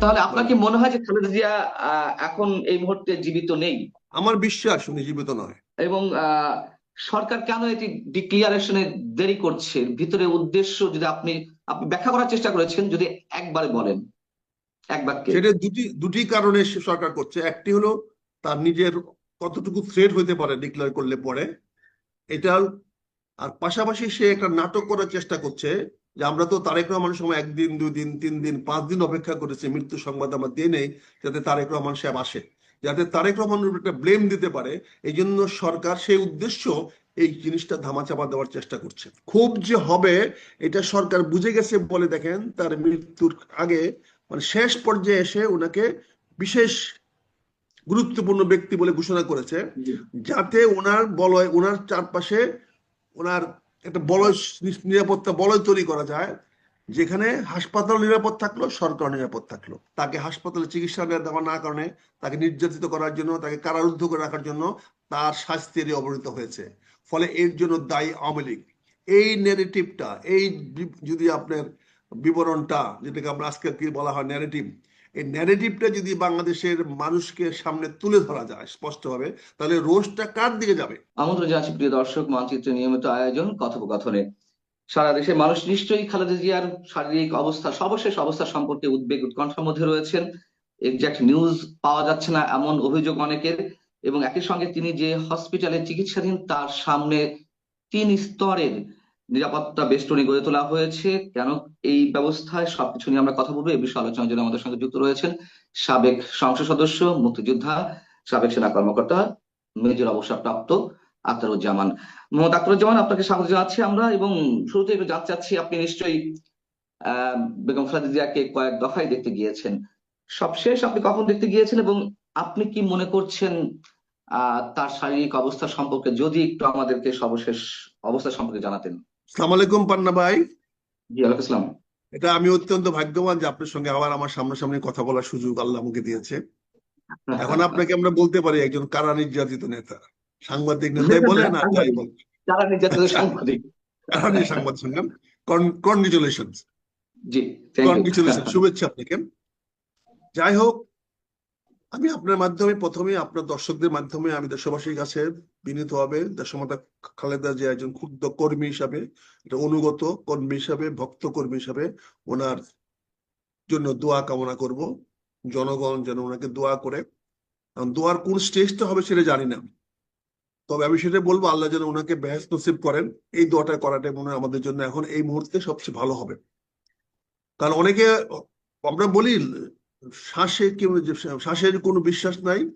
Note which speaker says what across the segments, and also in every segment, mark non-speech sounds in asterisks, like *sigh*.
Speaker 1: তাহলে আপনার কি মনে হয় যে খালেদা জিয়া এখন এই মুহূর্তে জীবিত নেই?
Speaker 2: আমার বিশ্বাস উনি জীবিত নয়।
Speaker 1: এবং সরকার কেন এটি ডিক্লিয়ারেশনে দেরি করছে? ভিতরে উদ্দেশ্য যদি আপনি আপনি ব্যাখ্যা করার চেষ্টা করেছেন যদি একবারে বলেন। এক বাক্যে।
Speaker 2: সেটা দুটি দুটি কারণে সে সরকার করছে। একটি হলো তার নিজের কতটুকু থ্রেট হতে পারে ডিক্লেয়ার করলে পরে। এটা আর পাশাপাশি সে একটা নাটক করার চেষ্টা করছে। যে আমরা তো তারেক রহমান সময় একদিন দুই দিন তিন দিন পাঁচ দিন অপেক্ষা করেছি মৃত্যু সংবাদ আমরা দিয়ে নেই যাতে তারেক রহমান সাহেব আসে। যাতে তারেক রহমানের উপর একটা ব্লেম দিতে পারে এই জন্য সরকার সেই উদ্দেশ্য এই জিনিসটা ধামাচাপা দেওয়ার চেষ্টা করছে। খুব যে হবে এটা সরকার বুঝে গেছে বলে দেখেন তার মৃত্যুর আগে মানে শেষ পর্যায়ে এসে ওনাকে বিশেষ গুরুত্বপূর্ণ ব্যক্তি বলে ঘোষণা করেছে যাতে ওনার বলয় ওনার চারপাশে ওনার একটা বলয় নিরাপত্তা বলয় তৈরি করা যায়, যেখানে হাসপাতাল নিরাপদ থাকল, সরকার নিরাপদ থাকল। তাকে হাসপাতালে চিকিৎসা দেওয়া না কারণে, তাকে নির্যাতিত করার জন্য, তাকে কারারুদ্ধ করে রাখার জন্য তার শাস্তির অবনীত হয়েছে। ফলে এর জন্য দায়ী আওয়ামী লীগ। এই নেগেটিভটা এই যদি আপনার বিবরণটা, যেটাকে আমরা আজকে কি বলা হয় ন্যারেটিভ এই ন্যারেটিভটা যদি বাংলাদেশের মানুষকে সামনে তুলে ধরা যায় স্পষ্টভাবে, তাহলে রোজটা কার দিকে যাবে?
Speaker 1: আমন্ত্রণ জানাচ্ছি প্রিয় দর্শক মানচিত্রের নিয়মিত আয়োজন, কথোপকথনে। সারা দেশের মানুষ নিশ্চয়ই খালেদা জিয়ার শারীরিক অবস্থা, সর্বশেষ অবস্থা সম্পর্কে উদ্বেগ উৎকণ্ঠার মধ্যে রয়েছেন। এক্সাক্ট নিউজ পাওয়া যাচ্ছে না এমন অভিযোগ অনেকের এবং একই সঙ্গে তিনি যে হসপিটালে চিকিৎসাধীন, তার সামনে তিন স্তরের নিরাপত্তা বেষ্টনী গড়ে তোলা হয়েছে। কেন এই ব্যবস্থায় সবকিছু নিয়ে আমরা কথা বলব? এই বিষয়ে আলোচনার জন্য আমাদের সঙ্গে যুক্ত রয়েছেন সাবেক সংসদ সদস্য, মুক্তিযোদ্ধা, সাবেক সেনা কর্মকর্তা, মেজর অবসরপ্রাপ্ত আখতারুজ্জামান। মোহাম্মদ আখতারুজ্জামান, আপনাকে স্বাগত জানাচ্ছি আমরা এবং শুরুতে একটু জানতে চাচ্ছি, আপনি নিশ্চয়ই, আহ, বেগম খালেদা জিয়াকে কয়েক দফায় দেখতে গিয়েছেন। সবশেষ আপনি কখন দেখতে গিয়েছেন এবং আপনি কি মনে করছেন, আহ, তার শারীরিক অবস্থা সম্পর্কে যদি একটু আমাদেরকে সর্বশেষ অবস্থা সম্পর্কে জানাতেন?
Speaker 2: সালাম আলাইকুম পান্না ভাই।
Speaker 1: জি আলাইকুম
Speaker 2: এটা আমি অত্যন্ত ভাগ্যবান যে আপনার সঙ্গে আবার আমার সামনাসামনি কথা বলার সুযোগ আল্লাহ আমাকে দিয়েছে। এখন আপনাকে আমরা বলতে পারি একজন কারা নির্যাতিত নেতা। সাংবাদিক নেতাই *laughs* বলে না যাই বল।
Speaker 1: যারা নির্যাতিত সাংবাদিক?
Speaker 2: কারা সাংবাদিক সংগ্রাম কনগ্রেচুলেশন
Speaker 1: জি
Speaker 2: কনগ্রেচুলেশন শুভেচ্ছা আপনাকে। যাই হোক আমি আপনার মাধ্যমে প্রথমে, আপনার দর্শকদের মাধ্যমে আমি দেশবাসীর কাছে বিনীত হবে, দেশমাতা খালেদা যে একজন ক্ষুদ্র কর্মী হিসাবে অনুগত কর্মী হিসাবে, ভক্ত কর্মী হিসাবে ওনার জন্য দোয়া কামনা করব। জনগণ যেন ওনাকে দোয়া করে। দোয়ার কোন স্টেজটা হবে সেটা জানি না। তবে আমি সেটা বলব, আল্লাহ যেন ওনাকে বেহেস নসিব করেন। এই দোয়াটা করাটা মনে হয় আমাদের জন্য এখন এই মুহূর্তে সবচেয়ে ভালো হবে। কারণ অনেকে, আমরা বলি শ্বাসে কেউ শ্বাসের কোনো বিশ্বাস নাই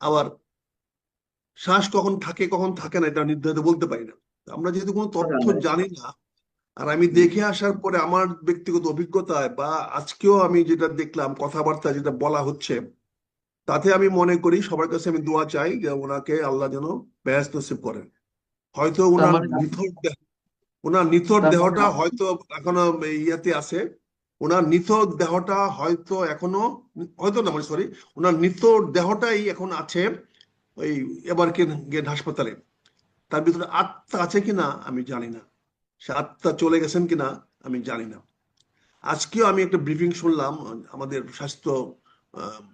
Speaker 2: আবার শ্বাস কখন থাকে কখন থাকে না এটা নির্ধারিত বলতে পারি না। আমরা যেহেতু কোনো তথ্য জানি না। আর আমি দেখে আসার পরে আমার ব্যক্তিগত অভিজ্ঞতায় বা আজকেও আমি যেটা দেখলাম কথাবার্তা যেটা বলা হচ্ছে তাতে আমি মনে করি সবার কাছে আমি দোয়া চাই যে ওনাকে আল্লাহ যেন বেহেস নসিব করেন। হয়তো ওনার
Speaker 1: মানে-
Speaker 2: নিথর দেহ- ওনার নিথর
Speaker 1: মানে-
Speaker 2: দেহটা হয়তো এখনও ইয়াতে আছে ওনার নিথর দেহটা হয়তো এখনও হয়তো না মানে সরি ওনার নিথর দেহটাই এখন আছে ওই এবারকে গেট হাসপাতালে। তার ভিতরে আত্মা আছে কিনা আমি জানি না। সে আত্মা চলে গেছেন কিনা আমি জানি না। আজকেও আমি একটা ব্রিফিং শুনলাম আমাদের স্বাস্থ্য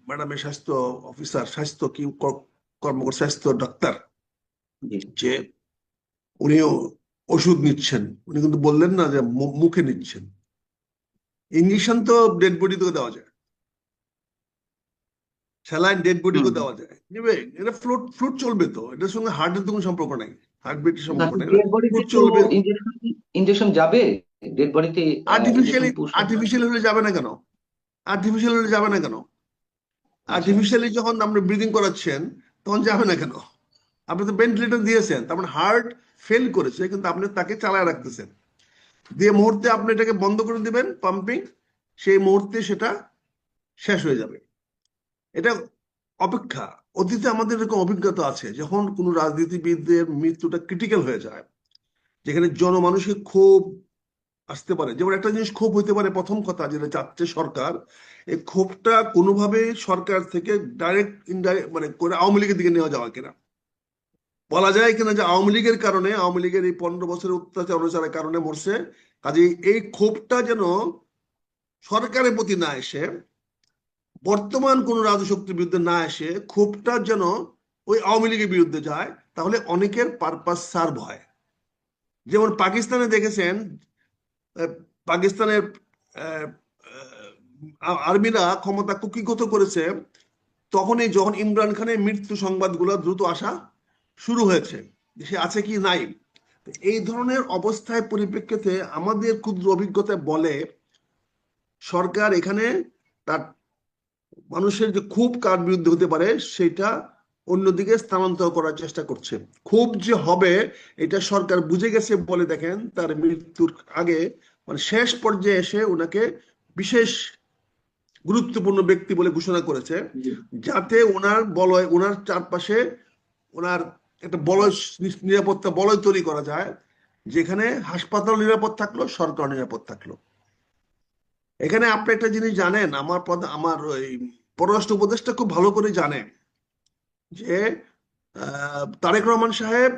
Speaker 2: ম্যাডামের স্বাস্থ্য অফিসার স্বাস্থ্য কি কর্মকর্তা স্বাস্থ্য ডাক্তার যে উনিও ওষুধ নিচ্ছেন। উনি কিন্তু বললেন না যে মুখে নিচ্ছেন। ইঞ্জেকশন তো ডেড বডি থেকে দেওয়া যায়। স্যালাইন ডেড বডি
Speaker 1: হুম।
Speaker 2: দেওয়া যায়। নেবে এটা ফ্লুট ফ্লুট চলবে তো। এটার সঙ্গে হার্টের তো কোনো সম্পর্ক নাই। হার্টবিটের সম্পর্ক নাই। ফ্লুট চলবে।
Speaker 1: ইনজেকশন যাবে? ডেড বডিতে
Speaker 2: আর্টিফিশিয়ালি আর্টিফিশিয়াল হলে যাবে না কেন? আর্টিফিশিয়াল হলে যাবে না কেন? আর্টিফিশিয়ালি যখন আপনি ব্রিদিং করাচ্ছেন তখন যাবে না কেন? আপনি তো ভেন্টিলেটর দিয়েছেন তার মানে হার্ট ফেল করেছে কিন্তু আপনি তাকে চালায় রাখতেছেন। দিয়ে মুহূর্তে আপনি এটাকে বন্ধ করে দিবেন পাম্পিং সেই মুহূর্তে সেটা শেষ হয়ে যাবে। এটা অপেক্ষা। অতীতে আমাদের এরকম অভিজ্ঞতা আছে, যখন কোনো রাজনীতিবিদদের মৃত্যুটা ক্রিটিক্যাল হয়ে যায়, যেখানে জনমানুষের ক্ষোভ আসতে পারে। যেমন একটা জিনিস ক্ষোভ হইতে পারে, প্রথম কথা যেটা চাচ্ছে সরকার, এই ক্ষোভটা কোনোভাবে সরকার থেকে ডাইরেক্ট ইনডাইরেক্ট মানে করে আওয়ামী লীগের দিকে নেওয়া যাওয়া কিনা। বলা যায় কিনা যে আওয়ামী লীগের কারণে, আওয়ামী লীগের এই পনেরো বছরের অত্যাচার অনুচারের কারণে মরছে। কাজে এই ক্ষোভটা যেন সরকারের প্রতি না এসে, বর্তমান কোন রাজশক্তির বিরুদ্ধে না এসে ক্ষোভটা যেন ওই আওয়ামী লীগের বিরুদ্ধে যায়, তাহলে অনেকের পারপাস সার্ভ হয়। যেমন পাকিস্তানে দেখেছেন পাকিস্তানের আর্মিরা ক্ষমতা কুকিগত করেছে, তখনই যখন ইমরান খানের মৃত্যু সংবাদগুলো দ্রুত আসা শুরু হয়েছে। সে আছে কি নাই? এই ধরনের অবস্থায় পরিপ্রেক্ষিতে আমাদের ক্ষুদ্র অভিজ্ঞতা বলে সরকার এখানে তার মানুষের যে খুব কার বিরুদ্ধে হতে পারে সেটা অন্যদিকে স্থানান্তর করার চেষ্টা করছে। খুব যে হবে এটা সরকার বুঝে গেছে বলে দেখেন তার মৃত্যুর আগে মানে শেষ পর্যায়ে এসে ওনাকে বিশেষ গুরুত্বপূর্ণ ব্যক্তি বলে ঘোষণা করেছে। যাতে ওনার বলয় ওনার চারপাশে ওনার একটা বলয় নিরাপত্তা বলয় তৈরি করা যায়, যেখানে হাসপাতাল নিরাপদ থাকল সরকার নিরাপদ থাকল। এখানে আপনি একটা জিনিস জানেন, আমার আমার ওই পররাষ্ট্র উপদেষ্টা খুব ভালো করে জানে যে তারেক রহমান সাহেব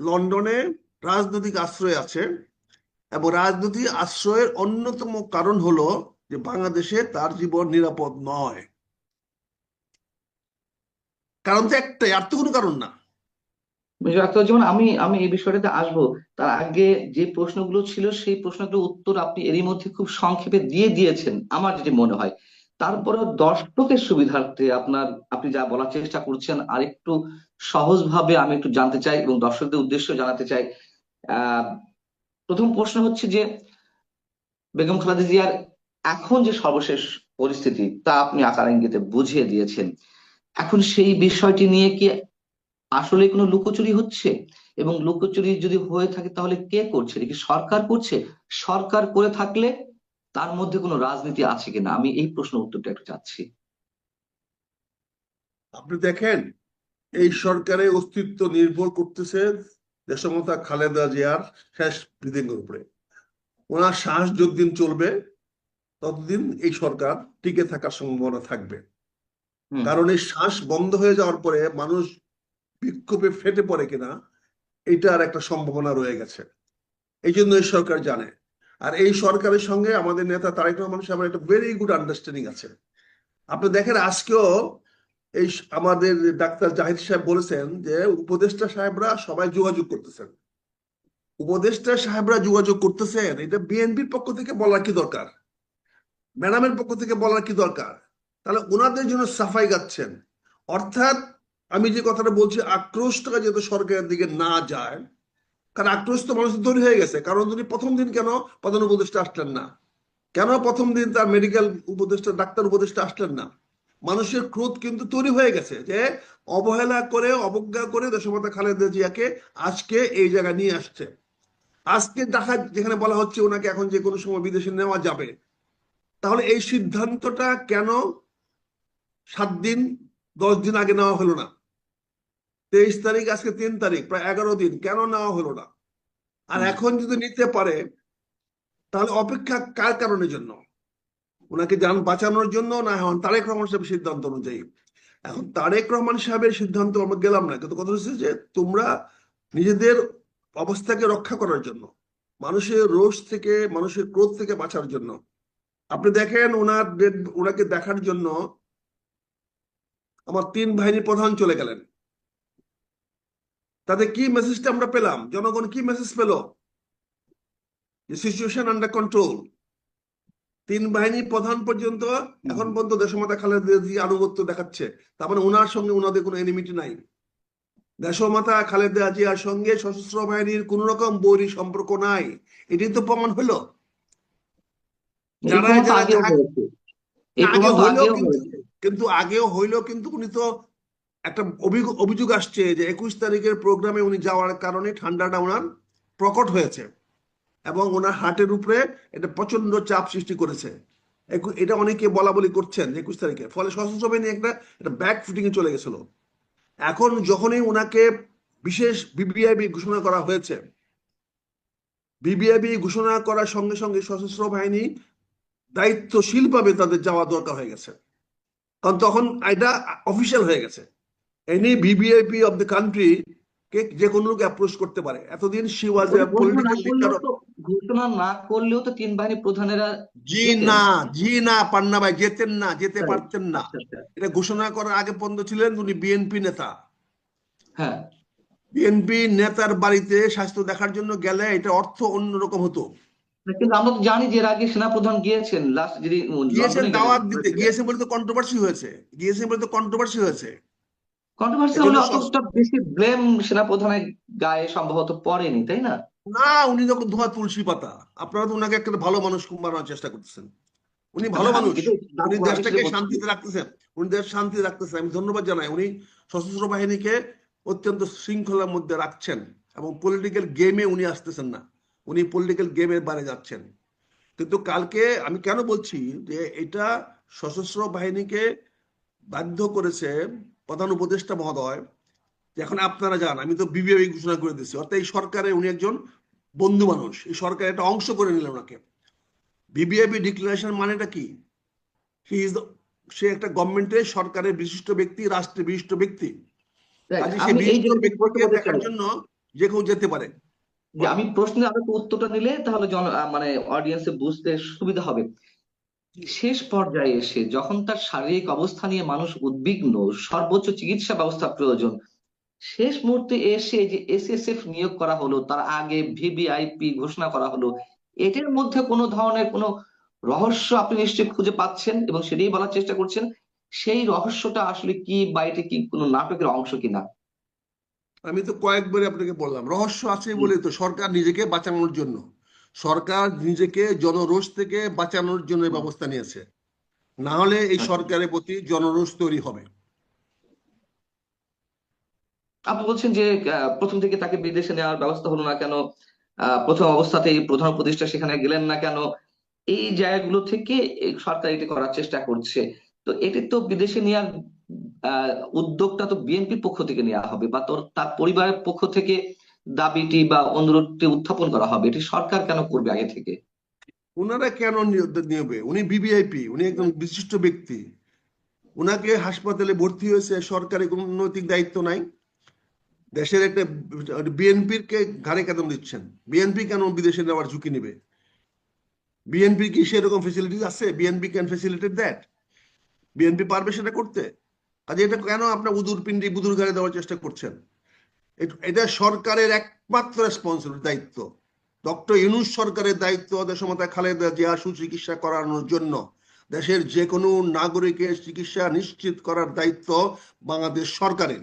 Speaker 2: লন্ডনে রাজনৈতিক আশ্রয় আছে এবং রাজনৈতিক আশ্রয়ের অন্যতম কারণ হলো যে বাংলাদেশে তার জীবন নিরাপদ নয়। কারণ তো একটাই, আর তো কোনো কারণ না।
Speaker 1: যেমন আমি আমি এই বিষয়টাতে আসব, তার আগে যে প্রশ্নগুলো ছিল সেই প্রশ্নগুলোর উত্তর আপনি এরই মধ্যে খুব সংক্ষেপে দিয়ে দিয়েছেন, আমার যেটি মনে হয়। তারপরে দর্শকের সুবিধার্থে আপনার, আপনি যা বলার চেষ্টা করছেন, আরেকটু সহজভাবে আমি একটু জানতে চাই এবং দর্শকদের উদ্দেশ্য জানাতে চাই। প্রথম প্রশ্ন হচ্ছে যে, বেগম খালেদা জিয়ার এখন যে সর্বশেষ পরিস্থিতি তা আপনি আকার ইঙ্গিতে বুঝিয়ে দিয়েছেন। এখন সেই বিষয়টি নিয়ে কি আসলে কোনো লুকোচুরি হচ্ছে? এবং লুকোচুরি যদি হয়ে থাকে তাহলে কে করছে? কি সরকার করছে? সরকার করে থাকলে তার মধ্যে কোনো রাজনীতি আছে কিনা? আমি এই প্রশ্ন উত্তরটা একটু চাচ্ছি।
Speaker 2: আপনি দেখেন এই সরকারের অস্তিত্ব নির্ভর করতেছে দেশমতা খালেদা জিয়ার শেষ ব্রিদিংয়ের উপরে। ওনার শ্বাস যতদিন চলবে ততদিন এই সরকার টিকে থাকার সম্ভাবনা থাকবে। কারণ এই শ্বাস বন্ধ হয়ে যাওয়ার পরে মানুষ বিক্ষোভে ফেটে পড়ে কিনা, এটার একটা সম্ভাবনা রয়ে গেছে। এই জন্য এই সরকার জানে। আর এই সরকারের সঙ্গে আমাদের নেতা তারেক রহমান সাহেবের একটা ভেরি গুড আন্ডারস্ট্যান্ডিং আছে। আপনি দেখেন, আজকেও এই আমাদের ডাক্তার জাহিদ সাহেব বলেছেন যে, উপদেষ্টা সাহেবরা সবাই যোগাযোগ করতেছেন। উপদেষ্টা সাহেবরা যোগাযোগ করতেছেন, এটা বিএনপির পক্ষ থেকে বলার কি দরকার? ম্যাডামের পক্ষ থেকে বলার কি দরকার? তাহলে ওনাদের জন্য সাফাই গাচ্ছেন। অর্থাৎ আমি যে কথাটা বলছি আক্রোশটা যাতে সরকারের দিকে না যায়, কারণ আক্রোশ তো মানুষের তৈরি হয়ে গেছে। কারণ তিনি প্রথম দিন কেন প্রধান উপদেষ্টা আসলেন না? কেন প্রথম দিন তার মেডিকেল উপদেষ্টা, ডাক্তার উপদেষ্টা আসলেন না? মানুষের ক্রোধ কিন্তু তৈরি হয়ে গেছে যে অবহেলা করে, অবজ্ঞা করে দেশমাতা খালেদা জিয়াকে আজকে এই জায়গায় নিয়ে আসছে। আজকে দেখা যেখানে বলা হচ্ছে ওনাকে এখন যে কোনো সময় বিদেশে নেওয়া যাবে। তাহলে এই সিদ্ধান্তটা কেন সাত দিন, দশ দিন আগে নেওয়া হলো না? তেইশ তারিখ আজকে তিন তারিখ প্রায় এগারো দিন কেন নেওয়া হলো না? আর এখন যদি নিতে পারে তাহলে অপেক্ষা কার কারণের জন্য? ওনাকে যান বাঁচানোর জন্য না এখন তারেক রহমান সাহেবের সিদ্ধান্ত অনুযায়ী? এখন তারেক রহমান সাহেবের সিদ্ধান্ত আমরা গেলাম না কিন্তু কথা হচ্ছে যে তোমরা নিজেদের অবস্থাকে রক্ষা করার জন্য মানুষের রোষ থেকে মানুষের ক্রোধ থেকে বাঁচার জন্য। আপনি দেখেন ওনার ওনাকে দেখার জন্য আমার তিন বাহিনীর প্রধান চলে গেলেন। তাতে কি মেসেজটা আমরা পেলাম? জনগণ কি মেসেজ পেল? যে সিচুয়েশন আন্ডার কন্ট্রোল তিন বাহিনীর প্রধান পর্যন্ত এখন পর্যন্ত দেশমাতা খালেদা জিয়া আনুগত্য দেখাচ্ছে। তার মানে ওনার সঙ্গে ওনাদের কোনো এনিমিটি নাই। দেশমাতা খালেদা জিয়ার সঙ্গে সশস্ত্র বাহিনীর কোন রকম বৈরী সম্পর্ক নাই। এটাই তো প্রমাণ হলো। যারা যারা কিন্তু আগেও হইলেও কিন্তু উনি তো একটা অভিযোগ আসছে যে একুশ তারিখের প্রোগ্রামে উনি যাওয়ার কারণে ঠান্ডাটা ওনার প্রকট হয়েছে এবং ওনার হার্টের উপরে এটা প্রচণ্ড চাপ সৃষ্টি করেছে। এটা অনেকে বলা বলি করছেন একুশ তারিখে। ফলে সশস্ত্র বাহিনী একটা একটা ব্যাক ফুটিং চলে গেছিল। এখন যখনই ওনাকে বিশেষ বিবিআইবি ঘোষণা করা হয়েছে বিবিআইবি ঘোষণা করার সঙ্গে সঙ্গে সশস্ত্র বাহিনী দায়িত্বশীলভাবে তাদের যাওয়া দরকার হয়ে গেছে। কারণ তখন এটা অফিসিয়াল হয়ে গেছে। Any VVIP of the country কে যে কোনো লোক অ্যাপ্রোচ করতে পারে। এতদিন শি ওয়াজ এ
Speaker 1: ঘোষণা না
Speaker 2: পলিটিক্যাল
Speaker 1: করলেও তো ঘোষণা না করলেও তো তিন বাহিনী প্রধানেরা
Speaker 2: জি না জি না পান্না ভাই যেতেন না যেতে পারতেন না।
Speaker 1: আচ্ছা, আচ্ছা।
Speaker 2: এটা ঘোষণা করার আগে পর্যন্ত ছিলেন উনি বিএনপি নেতা।
Speaker 1: হ্যাঁ।
Speaker 2: বিএনপি নেতার বাড়িতে স্বাস্থ্য দেখার জন্য গেলে এটা অর্থ অন্যরকম হতো।
Speaker 1: কিন্তু আমরা তো জানি যে এর আগে সেনাপ্রধান গিয়েছেন লাস্ট যিনি
Speaker 2: গিয়েছেন দাওয়াত দিতে গিয়েছেন বলে তো কন্ট্রোভার্সি হয়েছে। গিয়েছেন বলে তো কন্ট্রোভার্সি হয়েছে।
Speaker 1: কন্ট্রোভার্সি হলে অতটা বেশি ব্লেম সেনাপ্রধানের গায়ে সম্ভবত পড়েনি তাই না?
Speaker 2: না উনি যখন ধোয়া তুলসী পাতা আপনারা তো ওনাকে একটা ভালো মানুষ চেষ্টা করতেছেন। উনি ভালো
Speaker 1: হ্যাঁ,
Speaker 2: মানুষ। উনি দেশটাকে শান্তিতে রাখতেছেন উনি দেশ শান্তিতে রাখতেছেন। আমি ধন্যবাদ জানাই। উনি সশস্ত্র বাহিনীকে অত্যন্ত শৃঙ্খলার মধ্যে রাখছেন এবং পলিটিক্যাল গেমে উনি আসতেছেন না। উনি পলিটিক্যাল গেমের বাইরে যাচ্ছেন। কিন্তু কালকে আমি কেন বলছি যে এটা সশস্ত্র বাহিনীকে বাধ্য করেছে প্রধান উপদেষ্টা মহোদয় এখন আপনারা যান আমি তো বিবিআই ঘোষণা করে দিচ্ছি অর্থাৎ এই সরকারে উনি একজন বন্ধু মানুষ। এই সরকার একটা অংশ করে নিলেন ওনাকে। বিবিআইপি ডিক্লারেশন মানেটা কি? হি ইজ সে একটা গভর্নমেন্টের সরকারের বিশিষ্ট ব্যক্তি রাষ্ট্রের বিশিষ্ট ব্যক্তি। দেখার জন্য যে কেউ যেতে পারে।
Speaker 1: আমি প্রশ্নের আরও উত্তরটা নিলে তাহলে মানে অডিয়েন্সে বুঝতে সুবিধা হবে। শেষ পর্যায়ে এসে যখন তার শারীরিক অবস্থা নিয়ে মানুষ উদ্বিগ্ন সর্বোচ্চ চিকিৎসা ব্যবস্থা প্রয়োজন শেষ মুহূর্তে এসে যে এসএসএফ নিয়োগ করা হলো তার আগে ভিভিআইপি ঘোষণা করা হলো এটার মধ্যে কোনো ধরনের কোনো রহস্য আপনি নিশ্চয়ই খুঁজে পাচ্ছেন এবং সেটাই বলার চেষ্টা করছেন? সেই রহস্যটা আসলে কি বা এটা কি কোনো নাটকের অংশ কিনা?
Speaker 2: আমি তো কয়েকবার আপনাকে বললাম রহস্য আছে বলে তো সরকার নিজেকে বাঁচানোর জন্য। সরকার নিজেকে জনরোষ থেকে বাঁচানোর জন্য ব্যবস্থা নিয়েছে। না হলে এই
Speaker 1: আচ্ছা।
Speaker 2: সরকারের প্রতি জনরোষ তৈরি হবে।
Speaker 1: আপনি বলছেন যে প্রথম থেকে তাকে বিদেশে নেওয়ার ব্যবস্থা হলো না কেন? প্রথম অবস্থাতেই প্রধান উপদেষ্টা সেখানে গেলেন না কেন? এই জায়গাগুলো থেকে সরকার এটি করার চেষ্টা করছে। তো এটি তো বিদেশে নেওয়ার আহ, উদ্যোগটা তো বিএনপির পক্ষ থেকে নেওয়া হবে বা তোর তার পরিবারের পক্ষ থেকে দাবিটি বা অনুরোধটি উত্থাপন করা হবে, এটি সরকার কেন করবে আগে থেকে?
Speaker 2: ওনারা কেন নিয়ে- নেবে উনি বিবিআইপি উনি একজন বিশিষ্ট ব্যক্তি। উনাকে হাসপাতালে ভর্তি হয়েছে, সরকারি কোনো নৈতিক দায়িত্ব নাই। দেশের একটা বিএনপির কে ঘাড়ে কেন দিচ্ছেন। বিএনপি কেন বিদেশে নেওয়ার ঝুঁকি নেবে? বিএনপি কি সেরকম ফেসিলিটিস আছে? BNP can facilitate that BNP পারবে সেটা করতে? কাজে এটা কেন আপনার উদুর পিন্ডি বুদুর ঘাড়ে দেওয়ার চেষ্টা করছেন? এট- সরকারের একমাত্র রেসপন্সিবিলিটি দায়িত্ব। ডক্টর ইউনুস সরকারের দায়িত্ব দেশমাতা খালেদা জিয়া সুচিকিৎসা করানোর জন্য। দেশের যে কোনো নাগরিকের চিকিৎসা নিশ্চিত করার দায়িত্ব বাংলাদেশ সরকারের।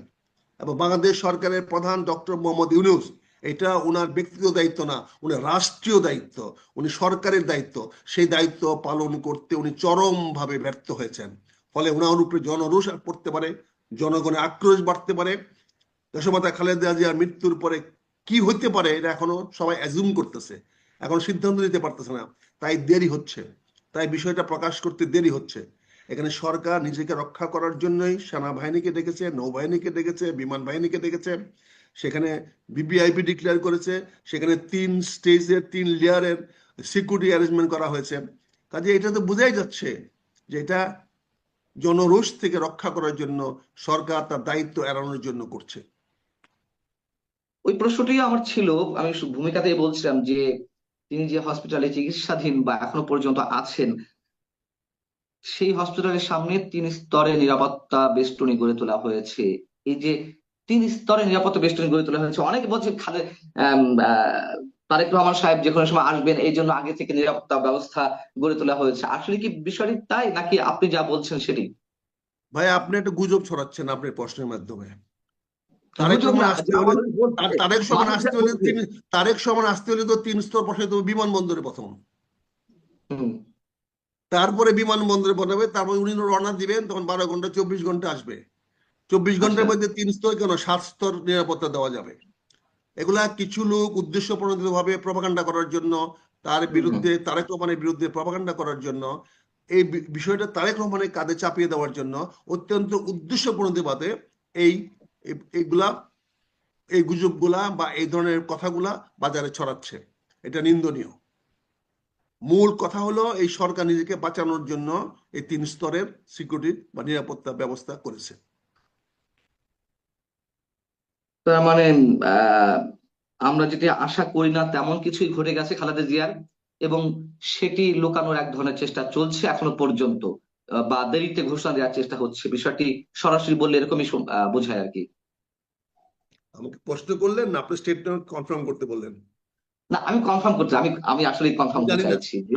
Speaker 2: এবং বাংলাদেশ সরকারের প্রধান ডক্টর মোহাম্মদ ইউনুস, এটা ওনার ব্যক্তিগত দায়িত্ব না, উনি রাষ্ট্রীয় দায়িত্ব, উনি সরকারের দায়িত্ব। সেই দায়িত্ব পালন করতে উনি চরমভাবে ব্যর্থ হয়েছেন। ফলে ওনার উপরে জনরোষ পড়তে পারে, জনগণের আক্রোশ বাড়তে পারে দেশমাতা খালেদা জিয়ার মৃত্যুর পরে কি হইতে পারে এটা এখনও সবাই অ্যাজুম করতেছে। এখন সিদ্ধান্ত নিতে পারতেছে না। তাই দেরি হচ্ছে। তাই বিষয়টা প্রকাশ করতে দেরি হচ্ছে। এখানে সরকার নিজেকে রক্ষা করার জন্যই সেনাবাহিনীকে ডেকেছে, নৌবাহিনীকে ডেকেছে, বিমান বাহিনীকে ডেকেছে। সেখানে বিবিআইপি ডিক্লেয়ার করেছে। সেখানে তিন স্টেজের তিন লেয়ারের সিকিউরিটি অ্যারেঞ্জমেন্ট করা হয়েছে। কাজে এটা তো বোঝাই যাচ্ছে যে এটা জনরোষ থেকে রক্ষা করার জন্য সরকার তার দায়িত্ব এড়ানোর জন্য করছে।
Speaker 1: ওই প্রশ্নটি আমার ছিল। আমি ভূমিকাতেই বলছিলাম যে তিনি যে হসপিটালে চিকিৎসাধীন বা এখনও পর্যন্ত আছেন সেই হসপিটালের সামনে তিন স্তরে নিরাপত্তা বেষ্টনী গড়ে তোলা হয়েছে। এই যে তিন স্তরে নিরাপত্তা বেষ্টনী গড়ে তোলা হয়েছে অনেকে খালে আহ, তারেক রহমান সাহেব যে কোনো সময় আসবেন এই জন্য আগে থেকে নিরাপত্তা ব্যবস্থা গড়ে তোলা হয়েছে। আসলে কি বিষয়টি তাই নাকি আপনি যা বলছেন সেটি?
Speaker 2: ভাই আপনি একটা গুজব ছড়াচ্ছেন আপনার প্রশ্নের মাধ্যমে। তারেক আসতে হলে তারেক সমান আসতে হলে তিন তারেক সমান আসতে হলে তো তিন স্তর বসে তো বিমানবন্দরে প্রথম। তারপরে বিমানবন্দরে বানাবে তারপরে উনি রওনা দিবেন তখন বারো ঘণ্টা চব্বিশ ঘণ্টা আসবে। চব্বিশ ঘণ্টার
Speaker 1: আচ্ছা।
Speaker 2: মধ্যে তিন স্তর কেন? সাত স্তর নিরাপত্তা দেওয়া যাবে। এগুলা কিছু লোক উদ্দেশ্য প্রণোদিত ভাবে প্রপাগান্ডা করার জন্য তার বিরুদ্ধে তারেক রহমানের বিরুদ্ধে প্রপাগান্ডা করার জন্য এই বিষয়টা তারেক রহমানের কাঁধে চাপিয়ে দেওয়ার জন্য অত্যন্ত উদ্দেশ্য প্রণোদিতভাবে এই এই- এইগুলা, এই গুজবগুলা বা এই ধরনের কথাগুলা বাজারে ছড়াচ্ছে। এটা নিন্দনীয়। মূল কথা হলো, এই সরকার নিজেকে বাঁচানোর জন্য এই তিন স্তরের সিকিউরিটি বা নিরাপত্তা ব্যবস্থা করেছে।
Speaker 1: তার মানে আমরা যেটি আশা করি না, তেমন কিছুই ঘটে গেছে খালেদা জিয়ার, এবং সেটি লুকানোর এক ধরনের চেষ্টা চলছে এখনও পর্যন্ত। বা দেরিতে ঘোষণা দেওয়ার চেষ্টা হচ্ছে। বিষয়টি সরাসরি বললে এরকমই বোঝায় আর কি।
Speaker 2: আমাকে প্রশ্ন করলেন না আপনি স্টেটমেন্ট কনফার্ম করতে বললেন।
Speaker 1: না আমি কনফার্ম করতে আমি আমি আসলে কনফার্ম করতে চাইছি।